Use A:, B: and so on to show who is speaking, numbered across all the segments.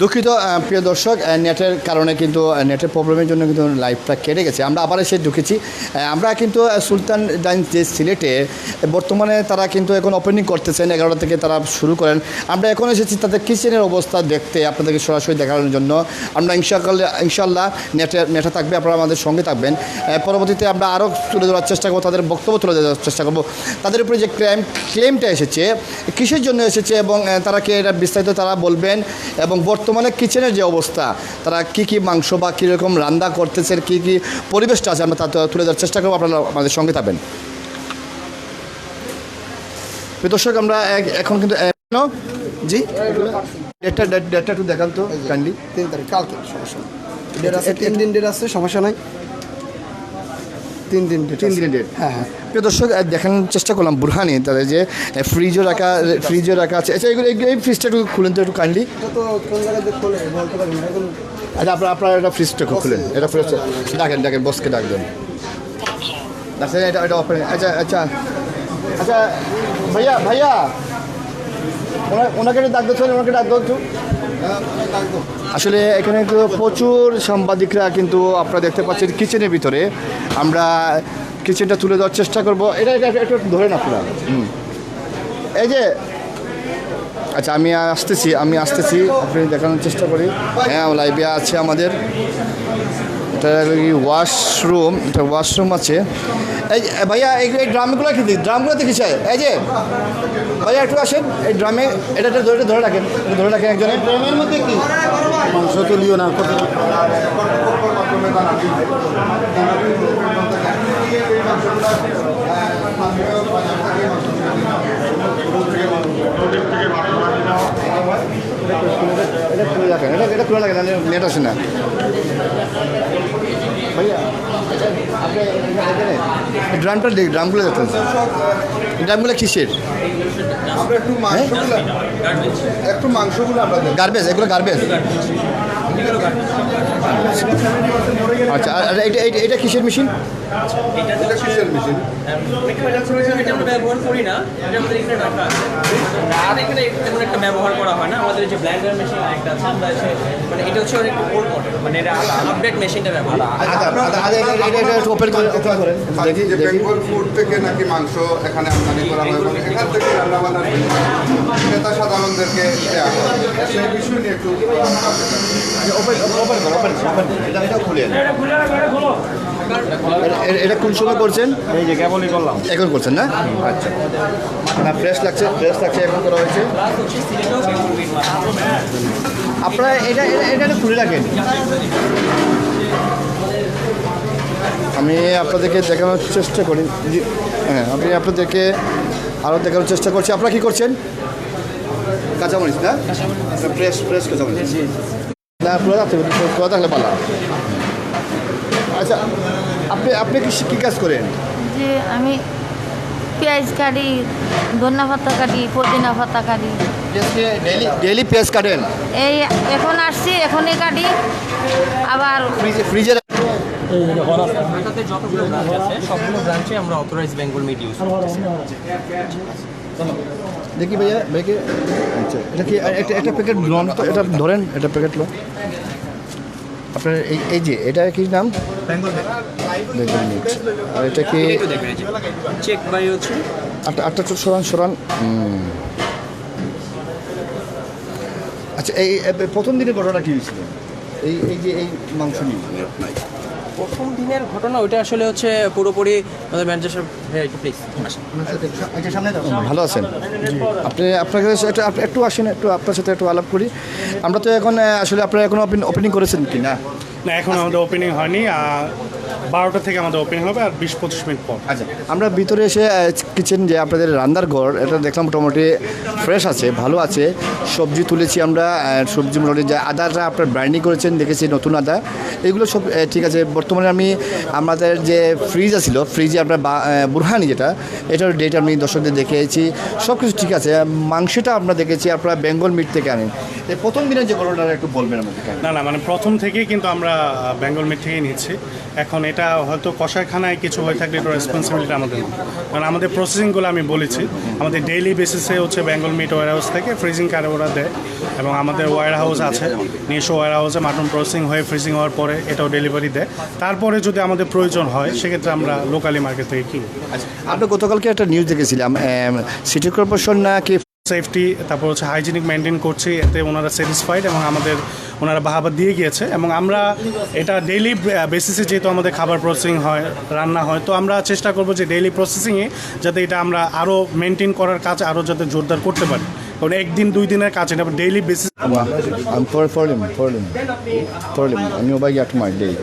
A: দুঃখিত প্রিয় দর্শক নেটের কারণে কিন্তু নেটের প্রবলেমের জন্য কিন্তু লাইভটা কেটে গেছে। আমরা আবার এসে ঢুকেছি আমরা কিন্তু সুলতান ডাইন যে সিলেটে বর্তমানে তারা কিন্তু এখন ওপেনিং করতেছেন, এগারোটা থেকে তারা শুরু করেন। আমরা এখন এসেছি তাদের কিচেনের অবস্থা দেখতে, আপনাদেরকে সরাসরি দেখানোর জন্য। আমরা ইনশাআল্লাহ ইনশাল্লাহ নেটে নেটে থাকবে, আপনারা আমাদের সঙ্গে থাকবেন। পরবর্তীতে আমরা আরও তুলে ধরার চেষ্টা করব, তাদের বক্তব্য তুলে ধরার চেষ্টা করব। তাদের উপরে যে ক্লেম ক্লেমটা এসেছে, কিসের জন্য এসেছে এবং তারা কি, এটা বিস্তারিত তারা বলবেন এবং বর্তমানে কিচেনের যে অবস্থা তারা কি কি মাংস বা কীরকম রান্না করতেছে কি কি পরিবেশটা আছে আমরা তা তুলে ধরার চেষ্টা করব আপনারা আমাদের সঙ্গে থাকবেন। দর্শক আমরা এখন কিন্তু জি? ডেটটা ডেটটা একটু দেখান তো কাইন্ডলি।
B: তিন তারিখ কালকে সমস্যা তিন দিন ডেট আছে সমস্যা নাই। তিন দিন
A: তিন। দিনের ডেট
B: হ্যাঁ হ্যাঁ।
A: প্রিয় দর্শক দেখানোর চেষ্টা করলাম বুরহানি তাদের যে ফ্রিজও রাখা ফ্রিজও রাখা আছে। আচ্ছা এগুলো এই ফ্রিজটা একটু খুলেন তো একটু কাইন্ডলি আচ্ছা আপনার আপনার এটা ফ্রিজটা খুলেন। এটা ফ্রিজ ডাকেন ডাকেন বসকে ডাক দেন। ডাকছেন এটা এটা ওপেন আচ্ছা আচ্ছা। আচ্ছা ভাইয়া ভাইয়া। ওনা- ওনাকে ডাক দিচ্ছেন ওনাকে ডাক একটু। আসলে এখানে তো প্রচুর সাংবাদিকরা কিন্তু আপনারা দেখতে পাচ্ছেন কিচেনের ভিতরে। আমরা কিচেনটা তুলে দেওয়ার চেষ্টা করব। এটা এটা একটু ধরেন আপনারা। এই যে আচ্ছা আমি আসতেছি আমি আসতেছি আপনি দেখানোর চেষ্টা করি। হ্যাঁ লাইভে আছে আমাদের। এটা ওয়াশরুম এটা ওয়াশরুম আছে। এই ভাইয়া এই এই ড্রামগুলো কি ড্রামগুলো দেখি চাই। এই যে ভাইয়া একটু আসেন। এই ড্রামে এটা এটা ধরে ধরে রাখেন। ধরে রাখেন একজনে। ড্রামের মধ্যে কি?
B: মাংস তুলিও না
A: খুলে রাখেন এটা এটা নেট আসে না ভাইয়া ড্রামটা দেখ ড্রামগুলো দেখতেন ড্রামগুলো কিসের
C: একটু মাংসগুলো
A: গার্বেজ এগুলো গার্বেজ আচ্ছা এটা- এটা কিসের মেশিন
C: এটা কিসের মেশিন
D: এটা আমরা ব্যবহার করি না এটা আমাদের এখানে রাখা আছে। আর এখানে তেমন একটা ব্যবহার করা হয় না আমাদের যে ব্ল্যান্ডার মেশিন একটা আছে আমরা মানে এটা হচ্ছে অনেক ওল্ড মডেল মানে এটা আপডেট মেশিনটা ব্যবহার করা হয়।
A: আচ্ছা আচ্ছা, আচ্ছা, এটা এটা এটা
C: বেঙ্গল ফুড থেকে নাকি মাংস এখানে আমদানি করা হয় এবং এখান থেকে রান্না ক্রেতা সাধারণদেরকে দেওয়া হয়। সেই বিষয় নিয়ে একটু
A: ওপেন ওপেন ওপেন ওপেন এটা এটা এটা- এটা- এটা কোন সময় করছেন?
E: এই যে কেবলই করলাম।
A: এখন করছেন না? আচ্ছা। না ফ্রেশ লাগছে ফ্রেশ লাগছে এখন করা হয়েছে। আপনারা এটা এটা এটা খুলে রাখেন। আমি আপনাদেরকে দেখানোর চেষ্টা করি। হ্যাঁ আমি আপনাদেরকে আরও দেখানোর চেষ্টা করছি। আপনারা কী করছেন? কাঁচামরিচ না? ফ্রেশ ফ্রেশ কাঁচামরিচ। না খোলা থাকতে খোলা থাকলে পালা আচ্ছা আপনি আপনি কি কী কাজ করেন?
F: যে আমি পেঁয়াজ কাটি ধন্যা পাতা কাটি পুদিনা পাতা কাটি।
A: ডেলি পেঁয়াজ কাটেন?
F: এই এখন আসছি এখনই কাটি আবার
A: ফ্রিজে ফ্রিজে
D: ঢাকাতে যতগুলো ব্রাঞ্চ আছে সবগুলো ব্রাঞ্চে আমরা অথরাইজ বেঙ্গল মিট ইউজ
A: দেখি ভাইয়া ভাইকে আচ্ছা এটা কি একটা একটা প্যাকেট লন তো এটা ধরেন এটা প্যাকেট লন। আপনার এই এই যে এটা কি নাম? বেঙ্গল মিট। আর এটা কি
D: চেক বাই হচ্ছে।
A: আটটা আটটা চোখ সরান সরান। আচ্ছা এই এই প্রথম দিনে ঘটনা কি হয়েছিল? এই এই যে এই মাংস নিয়ে।
D: প্রথম দিনের ঘটনা ওইটা আসলে হচ্ছে পুরোপুরি আমাদের ম্যানেজার প্লিজ
A: ভালো আছেন? আপনি আপনাকে কাছে একটু আপ- একটু আসেন একটু আপনার সাথে একটু আলাপ করি। আমরা তো এখন আসলে আপনারা এখন ওপেনিং করেছেন কি না
E: না, এখন আমাদের ওপেনিং হয়নি বারোটা থেকে আমাদের ওপেনিং হবে আর বিশ পঁচিশ মিনিট পর।
A: আচ্ছা আমরা ভিতরে এসে কিচেন যে আপনাদের রান্নার ঘর, এটা দেখলাম মোটামুটি ফ্রেশ আছে, ভালো আছে। সবজি তুলেছি আমরা সবজি মোটামুটি যে আদাটা আপনার ব্রাইন্ডিং করেছেন, দেখেছি নতুন আদা। এগুলো সব ঠিক আছে, বর্তমানে আমি, আমাদের যে ফ্রিজ আছিল ফ্রিজে আপনার বুরহানি যেটা, এটার ডেট আমি দর্শকদের দেখিয়েছি সব কিছু ঠিক আছে। মাংসটা আমরা দেখেছি আপনারা বেঙ্গল মিট থেকে আনেন। এই প্রথম দিনের যে ঘটনাটা একটু বলবেন আমাদেরকে
E: না না মানে প্রথম থেকেই কিন্তু আমরা বেঙ্গল মিট থেকেই নিচ্ছি। এখন এটা হয়তো কষাইখানায় কিছু হয়ে থাকলে এটা রেসপন্সিবিলিটি আমাদের না। কারণ আমাদের প্রসেসিংগুলো আমি বলেছি। আমাদের ডেইলি বেসিসে হচ্ছে বেঙ্গল মিট ওয়ার হাউস থেকে ফ্রিজিং কারে ওরা দেয়। এবং আমাদের ওয়ার হাউস আছে নিজস্ব ওয়ার হাউসে মাটন প্রসেসিং হয়ে ফ্রিজিং হওয়ার পরে এটাও ডেলিভারি দেয়। তারপরে যদি আমাদের প্রয়োজন হয় সেক্ষেত্রে আমরা লোকালি মার্কেট থেকে কিনি।
A: আপনি গতকালকে একটা নিউজ দেখেছিলাম সিটি কর্পোরেশন নাকি
E: সেফটি তারপর হচ্ছে হাইজিনিক মেনটেন করছি, এতে ওনারা স্যাটিসফাইড এবং আমাদের ওনারা বাহাবা দিয়ে গিয়েছে এবং আমরা এটা ডেইলি বেসিসে যেহেতু আমাদের খাবার প্রসেসিং হয়, রান্না হয়, তো আমরা চেষ্টা করব যে ডেইলি প্রসেসিংয়ে যাতে এটা আমরা আরও মেনটেন করার কাজ আরও যাতে জোরদার করতে পারি। কারণ একদিন, দুই দিনের কাজ, এটা ডেইলি বেসিস
A: আমি পরে পড়লাম পড়লাম পড়লাম আমি ওবাই এক মাস দেই।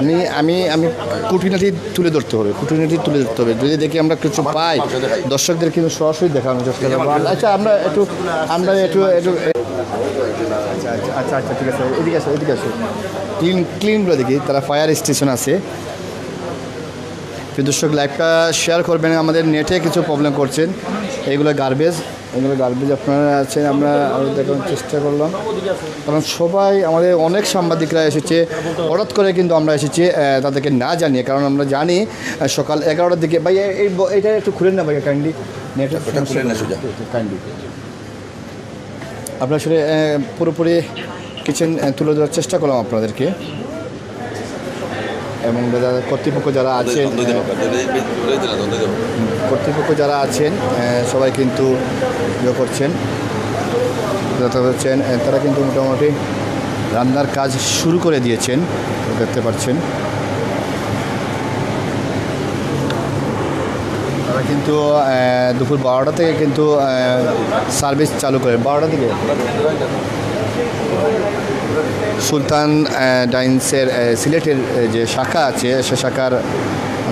A: আমি আমি আমি কুটিনাটি তুলে ধরতে হবে, কুটিনাটি তুলে ধরতে হবে। যদি দেখি আমরা কিছু পাই, দর্শকদের কিন্তু সরাসরি চেষ্টা করব। আচ্ছা আমরা একটু আমরা একটু একটু আচ্ছা আচ্ছা আচ্ছা আচ্ছা ঠিক আছে, এদিকে আসো এদিকে আসো। ক্লিন ক্লিনগুলো দেখি, তারা ফায়ার স্টেশন আছে। দর্শক, লাইভটা শেয়ার করবেন, আমাদের নেটে কিছু প্রবলেম করছেন। এইগুলো গার্বেজ এগুলো গার্বেজ আপনারা আছেন আমরা আরও দেখানোর চেষ্টা করলাম। কারণ সবাই আমাদের অনেক সাংবাদিকরা এসেছে হঠাৎ করে কিন্তু আমরা এসেছি তাদেরকে না জানিয়ে কারণ আমরা জানি সকাল এগারোটার দিকে ভাই এই- এটা একটু খুলেন না ভাই কাইন্ডলি কাইন্ডলি আমরা আসলে পুরোপুরি কিচেন তুলে ধরার চেষ্টা করলাম আপনাদেরকে। এবং কর্তৃপক্ষ যারা আছেন কর্তৃপক্ষ যারা আছেন সবাই কিন্তু ইয়ে করছেন। হচ্ছেন তারা কিন্তু মোটামুটি রান্নার কাজ শুরু করে দিয়েছেন, দেখতে পাচ্ছেন। তারা কিন্তু দুপুর বারোটা থেকে কিন্তু সার্ভিস চালু করে। বারোটা থেকে? সুলতান ডাইন্সের সিলেটের যে শাখা আছে, সে শাখার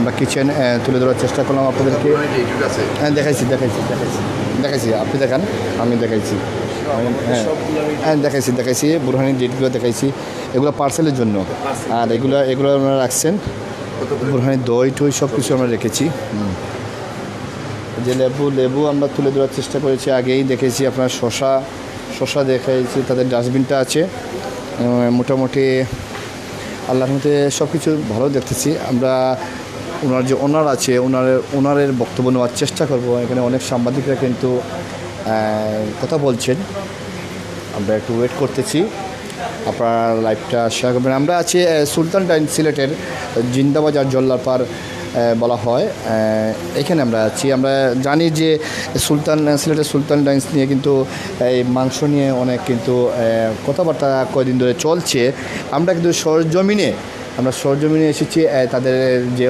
A: আমরা কিচেন তুলে ধরার চেষ্টা করলাম আপনাদেরকে। হ্যাঁ দেখাইছি দেখাইছি দেখাইছি দেখাইছি আপনি দেখান আমি দেখাইছি। হ্যাঁ হ্যাঁ দেখাইছি দেখাইছি বুরহানি ডেটগুলো দেখাইছি। এগুলো পার্সেলের জন্য। আর এগুলো এগুলো আপনারা রাখছেন। বুরহানি দই টই সব কিছু আমরা রেখেছি। যে লেবু লেবু আমরা তুলে ধরার চেষ্টা করেছি। আগেই দেখেছি আপনার শশা শশা দেখাইছি তাদের ডাস্টবিনটা আছে। মোটামুটি আল্লাহর মধ্যে সব কিছু ভালো দেখতেছি। আমরা ওনার যে ওনার আছে ওনারের ওনারের বক্তব্য নেওয়ার চেষ্টা করব। এখানে অনেক সাংবাদিকরা কিন্তু কথা বলছেন। আমরা একটু ওয়েট করতেছি। আপনার লাইভটা শেয়ার করবেন। আমরা আছি সুলতান ডাইন সিলেটের জিন্দাবাজার জল্লারপাড় বলা হয়। এখানে আমরা আছি। আমরা জানি যে সুলতান সিলেটের সুলতান ডাইন্স নিয়ে কিন্তু, এই মাংস নিয়ে অনেক কিন্তু কথাবার্তা কয়দিন ধরে চলছে। আমরা কিন্তু সরজমিনে, আমরা সরজমিনে এসেছি তাদের যে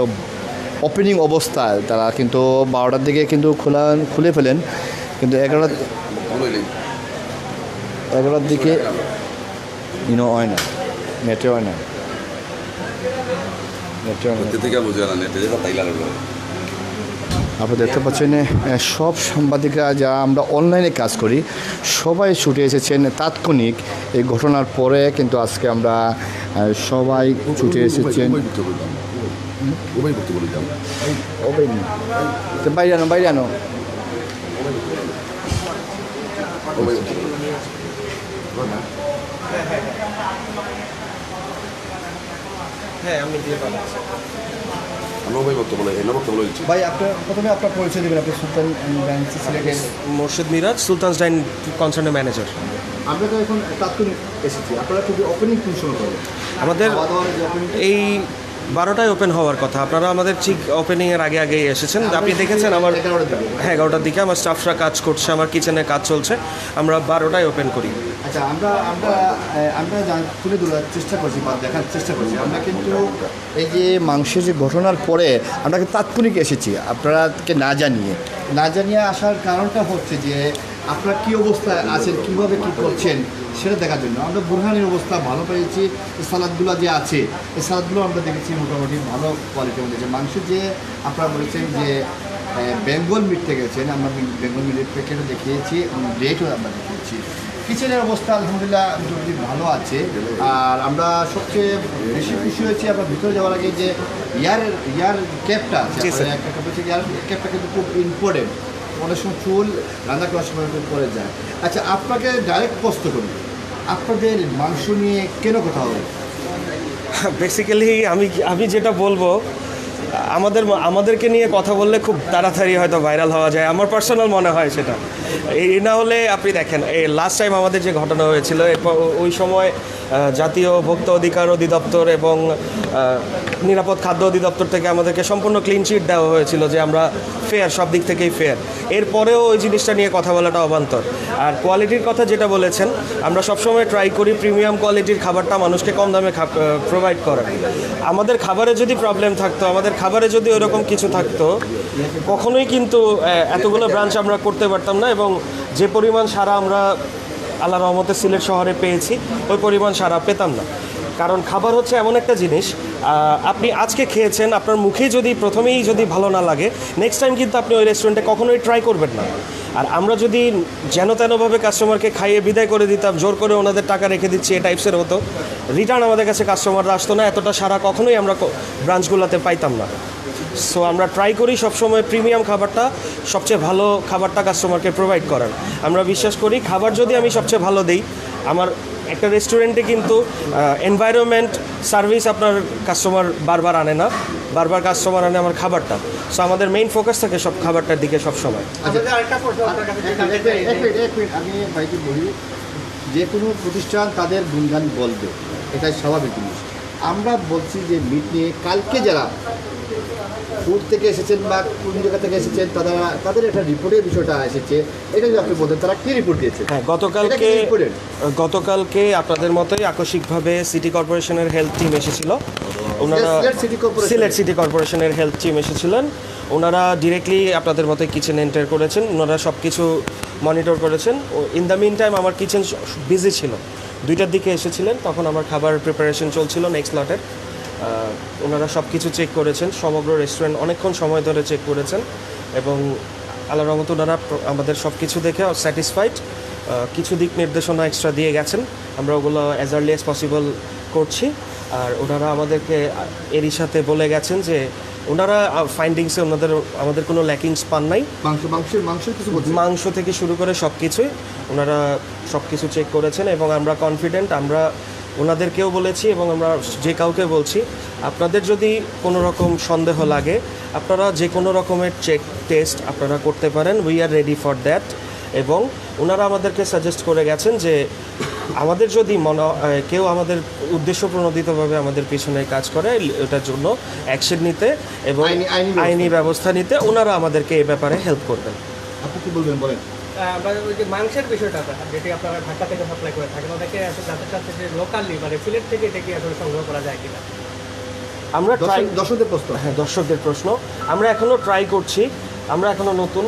A: ওপেনিং অবস্থায় তারা কিন্তু বারোটার দিকে কিন্তু খোলা খুলে ফেলেন। কিন্তু এগারোটা এগারোটার দিকে ইনো হয় না। নেটে হয় না। আপনি দেখতে পাচ্ছেন সব সাংবাদিকরা যা আমরা অনলাইনে কাজ করি সবাই ছুটে এসেছেন তাৎক্ষণিক। এই ঘটনার পরে কিন্তু আজকে আমরা সবাই ছুটে এসেছেন।
G: উভয় করতে বলে যাও।
A: তো বাইরে আনো বাইরে আনো।
G: উভয় করতে
D: হ্যাঁ আমি দিয়ে
G: দিচ্ছি।
A: ভাই আপনার প্রথমে আপনার পরিচয় দেবেন আপনি সুলতান সিলেটের
D: মোর্শেদ মিরাজ সুলতানস ডাইন কনসার্নের ম্যানেজার
A: আমরা তো এখন তাৎক্ষণিক এসেছি। আপনারা খুবই ওপেনিং কোন সময়
D: আমাদের এই বারোটায় ওপেন হওয়ার কথা। আপনারা আমাদের ঠিক ওপেনিংয়ের আগে আগেই এসেছেন। আপনি দেখেছেন আমার হ্যাঁ এগারোটার দিকে আমার স্টাফরা কাজ করছে আমার কিচেনে কাজ চলছে। আমরা বারোটায় ওপেন করি।
A: আচ্ছা আমরা আমরা আমরা তুলে ধরার চেষ্টা করছি বা দেখার চেষ্টা করছি আমরা কিন্তু এই যে মাংসের যে ঘটনার পরে আমরা তাৎক্ষণিক এসেছি আপনারাকে না জানিয়ে। না জানিয়ে আসার কারণটা হচ্ছে যে আপনারা কী অবস্থায় আছেন কীভাবে কী করছেন সেটা দেখার জন্য। আমরা বুরহানের অবস্থা ভালো পেয়েছি সালাদগুলো যে আছে এই সালাদগুলো আমরা দেখেছি মোটামুটি ভালো কোয়ালিটির মধ্যে। যে মাংসের যে আপনারা বলেছেন যে বেঙ্গল মিট থেকে গেছেন আমরা বেঙ্গল মিটের প্যাকেটও দেখিয়েছি এবং রেটও আমরা দেখিয়েছি। কিচেনের অবস্থা আলহামদুলিল্লাহ মোটামুটি ভালো আছে। আর আমরা সবচেয়ে বেশি খুশি হয়েছি আমরা ভিতরে যাওয়ার আগে যে ইয়ারের ইয়ার ক্যাপটা আছে। একটা ইয়ার ক্যাপটা কিন্তু খুব ইম্পর্টেন্ট অনেক সময় চুল রান্না করার সময় পরে যায়। আচ্ছা আপনাকে ডাইরেক্ট প্রশ্ন করি। আপনাদের মাংস নিয়ে কেন কথা হবে?
H: বেসিক্যালি আমি আমি যেটা বলব, আমাদের, আমাদেরকে নিয়ে কথা বললে খুব তাড়াতাড়ি হয়তো ভাইরাল হওয়া যায়। আমার পার্সোনাল মনে হয় সেটা। এই না হলে আপনি দেখেন, এই লাস্ট টাইম আমাদের যে ঘটনা হয়েছিল, এরপর ওই সময় জাতীয় ভোক্তা অধিকার অধিদপ্তর এবং নিরাপদ খাদ্য অধিদপ্তর থেকে আমাদেরকে সম্পূর্ণ ক্লিন চিট দেওয়া হয়েছিল যে আমরা ফেয়ার সব দিক থেকেই ফেয়ার এরপরেও ওই জিনিসটা নিয়ে কথা বলাটা অবান্তর। আর কোয়ালিটির কথা যেটা বলেছেন, আমরা সবসময় ট্রাই করি প্রিমিয়াম কোয়ালিটির খাবারটা মানুষকে কম দামে প্রোভাইড করার। আমাদের খাবারে যদি প্রবলেম থাকতো, আমাদের খাবারে যদি ওরকম কিছু থাকতো, কখনোই কিন্তু এতগুলো ব্রাঞ্চ আমরা করতে পারতাম না এবং যে পরিমাণ সারা আমরা আল্লাহ রহমতে সিলেট শহরে পেয়েছি, ওই পরিমাণ সারা পেতাম না। কারণ খাবার হচ্ছে এমন একটা জিনিস আপনি আজকে খেয়েছেন, আপনার মুখে যদি প্রথমেই যদি ভালো না লাগে নেক্সট টাইম কিন্তু আপনি ওই রেস্টুরেন্টে কখনোই ট্রাই করবেন না। আর আমরা যদি যেন তেনভাবে কাস্টমারকে খাইয়ে বিদায় করে দিতাম, জোর করে ওনাদের টাকা রেখে দিচ্ছি এ টাইপসের হতো রিটার্ন আমাদের কাছে কাস্টমাররা আসতো না, এতটা সারা কখনোই আমরা ব্রাঞ্চগুলোতে পাইতাম না। সো আমরা ট্রাই করি সবসময় প্রিমিয়াম খাবারটা সবচেয়ে ভালো খাবারটা কাস্টমারকে প্রোভাইড করার। আমরা বিশ্বাস করি খাবার যদি আমি সবচেয়ে ভালো দিই আমার একটা রেস্টুরেন্টে কিন্তু এনভায়রনমেন্ট সার্ভিস আপনার কাস্টমার বারবার আনে না বারবার কাস্টমার আনে আমার খাবারটা। সো আমাদের মেইন ফোকাস থাকে সব খাবারটার দিকে সবসময়।
A: এক মিনিট, আমি ভাইকে বলি যে কোনো প্রতিষ্ঠান তাদের গুণগান বলবে এটাই স্বাভাবিক জিনিস। আমরা বলছি যে মিট নিয়ে কালকে যারা ফুড থেকে এসেছেন বা কোন জায়গা থেকে এসেছেন তারা তাদের একটা রিপোর্টের বিষয়টা এসেছে। এটা যদি আপনি বলতেন তারা কি রিপোর্ট দিয়েছে?
H: হ্যাঁ গতকালকে গতকালকে আপনাদের মতোই আকস্মিকভাবে সিটি কর্পোরেশনের হেলথ টিম এসেছিল। ওনারা
A: সিলেট
H: সিটি কর্পোরেশনের হেলথ টিম এসেছিলেন। ওনারা ডিরেক্টলি আপনাদের মতোই কিচেন এন্টার করেছেন। ওনারা সব কিছু মনিটর করেছেন। ও ইন দ্য মিন টাইম আমার কিচেন বিজি ছিল। দুইটার দিকে এসেছিলেন তখন আমার খাবার প্রিপারেশন চলছিল নেক্সট লটের ওনারা সব কিছু চেক করেছেন সমগ্র রেস্টুরেন্ট অনেকক্ষণ সময় ধরে চেক করেছেন এবং আল্লাহ রহমত ওনারা আমাদের সব কিছু দেখে স্যাটিসফাইড কিছু দিক নির্দেশনা এক্সট্রা দিয়ে গেছেন। আমরা ওগুলো অ্যাজ আর্লি অ্যাজ পসিবল করছি। আর ওনারা আমাদেরকে এরই সাথে বলে গেছেন যে ওনারা ফাইন্ডিংসে ওনাদের আমাদের কোনো ল্যাকিংস পান নাই।
A: মাংস মাংসের মাংসের কিছু
H: মাংস থেকে শুরু করে সব কিছুই ওনারা সব কিছু চেক করেছেন এবং আমরা কনফিডেন্ট আমরা ওনাদেরকেও বলেছি এবং আমরা যে কাউকে বলছি আপনাদের যদি কোনো রকম সন্দেহ লাগে আপনারা যে কোনো রকমের চেক টেস্ট আপনারা করতে পারেন। We are ready for that এবং ওনারা আমাদেরকে সাজেস্ট করে গেছেন যে আমাদের যদি মনে কেউ আমাদের উদ্দেশ্য প্রণোদিতভাবে আমাদের পিছনে কাজ করে ওটার জন্য অ্যাকশন নিতে এবং
A: আইনি- ব্যবস্থা।
H: নিতে ওনারা আমাদেরকে এ ব্যাপারে হেল্প করবেন।
A: আপনি কি বলবেন? বলেন।
D: আমরা ওই যে মাংসের বিষয়টা যেটি আপনারা ঢাকা থেকে সাপ্লাই করে থাকেন ওটাকে আসলে জানতে চাচ্ছে যে লোকালি মানে সিলেট থেকে এটা কি আসলে সংগ্রহ করা যায় কিনা?
H: আমরা ট্রাই
A: দর্শকদের প্রশ্ন।
H: হ্যাঁ দর্শকদের প্রশ্ন। আমরা এখনও ট্রাই করছি আমরা এখনও নতুন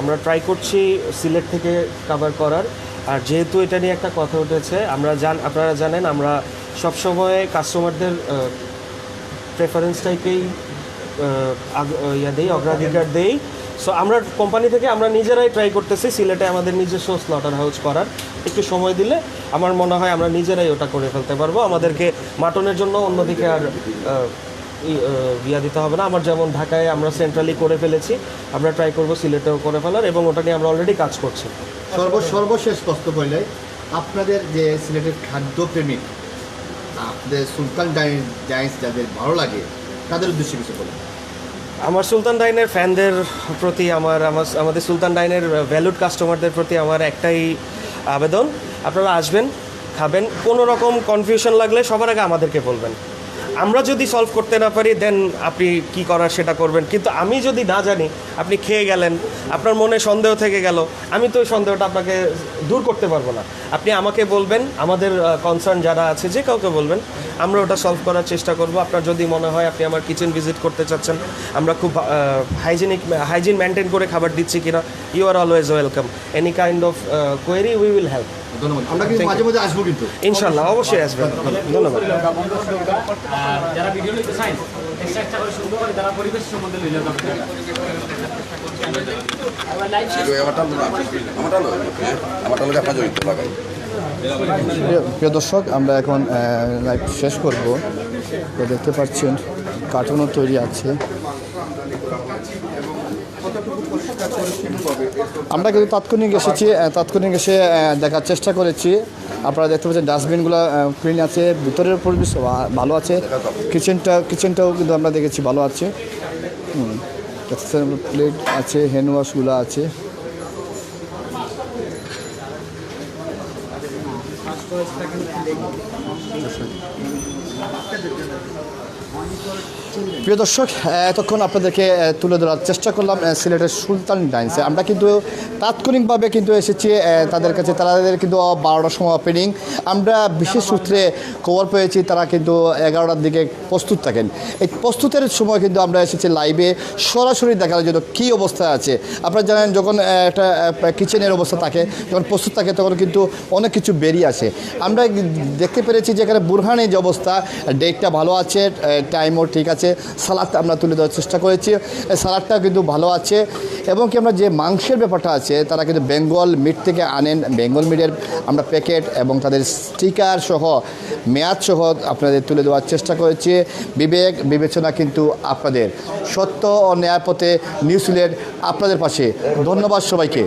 H: আমরা ট্রাই করছি সিলেট থেকে কাভার করার। আর যেহেতু এটা নিয়ে একটা কথা উঠেছে আমরা জান আপনারা জানেন আমরা সবসময় কাস্টমারদের প্রেফারেন্সটাকেই ইয়া দেই অগ্রাধিকার দেই। সো আমরা কোম্পানি থেকে আমরা নিজেরাই ট্রাই করতেছি সিলেটে আমাদের নিজস্ব স্লটার হাউস করার। একটু সময় দিলে আমার মনে হয় আমরা নিজেরাই ওটা করে ফেলতে পারব। আমাদেরকে মাটনের জন্য অন্যদিকে আর ইয়া দিতে হবে না। আমার যেমন ঢাকায় আমরা সেন্ট্রালি করে ফেলেছি, আমরা ট্রাই করব সিলেটেও করে ফেলার এবং ওটা নিয়ে আমরা অলরেডি কাজ করছি।
A: সর্ব, সর্বশেষ প্রশ্ন করলে, আপনাদের যে সিলেটের খাদ্যপ্রেমিক আপনাদের সুলতান ডাইন ডাইন্স যাদের ভালো লাগে, তাদের উদ্দেশ্যে কিছু বলেন।
H: আমার সুলতান ডাইনের ফ্যানদের প্রতি আমার আমাদের সুলতান ডাইনের ভ্যালুড কাস্টমারদের প্রতি আমার একটাই আবেদন। আপনারা আসবেন, খাবেন। কোনো রকম কনফিউশন লাগলে সবার আগে আমাদেরকে বলবেন। আমরা যদি সলভ করতে না পারি দেন আপনি কি করার সেটা করবেন। কিন্তু আমি যদি না জানি, আপনি খেয়ে গেলেন, আপনার মনে সন্দেহ থেকে গেল, আমি তো ওই সন্দেহটা আপনাকে দূর করতে পারব না। আপনি আমাকে বলবেন, আমাদের কনসার্ন যারা আছে, যে কাউকে বলবেন, আমরা ওটা সলভ করার চেষ্টা করব। আপনার যদি মনে হয় আপনি আমার কিচেন ভিজিট করতে চাচ্ছেন, আমরা খুব হাইজিনিক হাইজিন মেনটেন করে খাবার দিচ্ছি কিনা you are always welcome any kind of query we will help
A: ধন্যবাদ। আমরা কিন্তু মাঝে মাঝে আসব কিন্তু।
H: ইনশাল্লাহ অবশ্যই আসবেন। ধন্যবাদ।
I: যারা ভিডিও নিতে করে করে যারা পরিবেশ সম্বন্ধে লইলে
A: প্রিয় দর্শক আমরা এখন লাইভ শেষ করব। তো দেখতে পাচ্ছেন কার্টুনও তৈরি আছে। আমরা কিন্তু তাৎক্ষণিক এসেছি তাৎক্ষণিক এসে দেখার চেষ্টা করেছি। আপনারা দেখতে পাচ্ছেন ডাস্টবিনগুলো ক্লিন আছে, ভিতরের পরিবেশ ভালো আছে। কিচেনটা, কিচেনটাও কিন্তু আমরা দেখেছি ভালো আছে। প্লেট আছে হ্যান্ড ওয়াশগুলো আছে। প্রিয় দর্শক এতক্ষণ আপনাদেরকে তুলে ধরার চেষ্টা করলাম সিলেটের সুলতান ডাইন্সে আমরা কিন্তু তাৎক্ষণিকভাবে কিন্তু এসেছি তাদের কাছে, তাদের কিন্তু বারোটার সময় ওপেনিং আমরা বিশেষ সূত্রে খবর পেয়েছি, তারা কিন্তু এগারোটার দিকে প্রস্তুত থাকেন। এই প্রস্তুতের সময় কিন্তু আমরা এসেছি লাইভে সরাসরি দেখার জন্য কী অবস্থা আছে? আপনারা জানেন, যখন একটা কিচেনের অবস্থা থাকে, যখন প্রস্তুত থাকে, তখন কিন্তু অনেক কিছু বেরিয়ে আসে। আমরা দেখতে পেরেছি যে এখানে বুরহানের যে অবস্থা ডেটটা ভালো আছে টাইমও ঠিক আছে। সালাদটা আমরা তুলে দেওয়ার চেষ্টা করেছি। এই সালাদটা কিন্তু ভালো আছে। এবং কি আমরা যে মাংসের ব্যাপারটা আছে, তারা কিন্তু বেঙ্গল মিট থেকে আনেন। বেঙ্গল মিটের আমরা প্যাকেট এবং তাদের স্টিকার সহ, মেয়াদ সহ আপনাদের তুলে দেওয়ার চেষ্টা করেছি। বিবেক, বিবেচনা কিন্তু আপনাদের। সত্য ও ন্যায় পথে নিউজিল্যান্ড আপনাদের পাশে। ধন্যবাদ সবাইকে।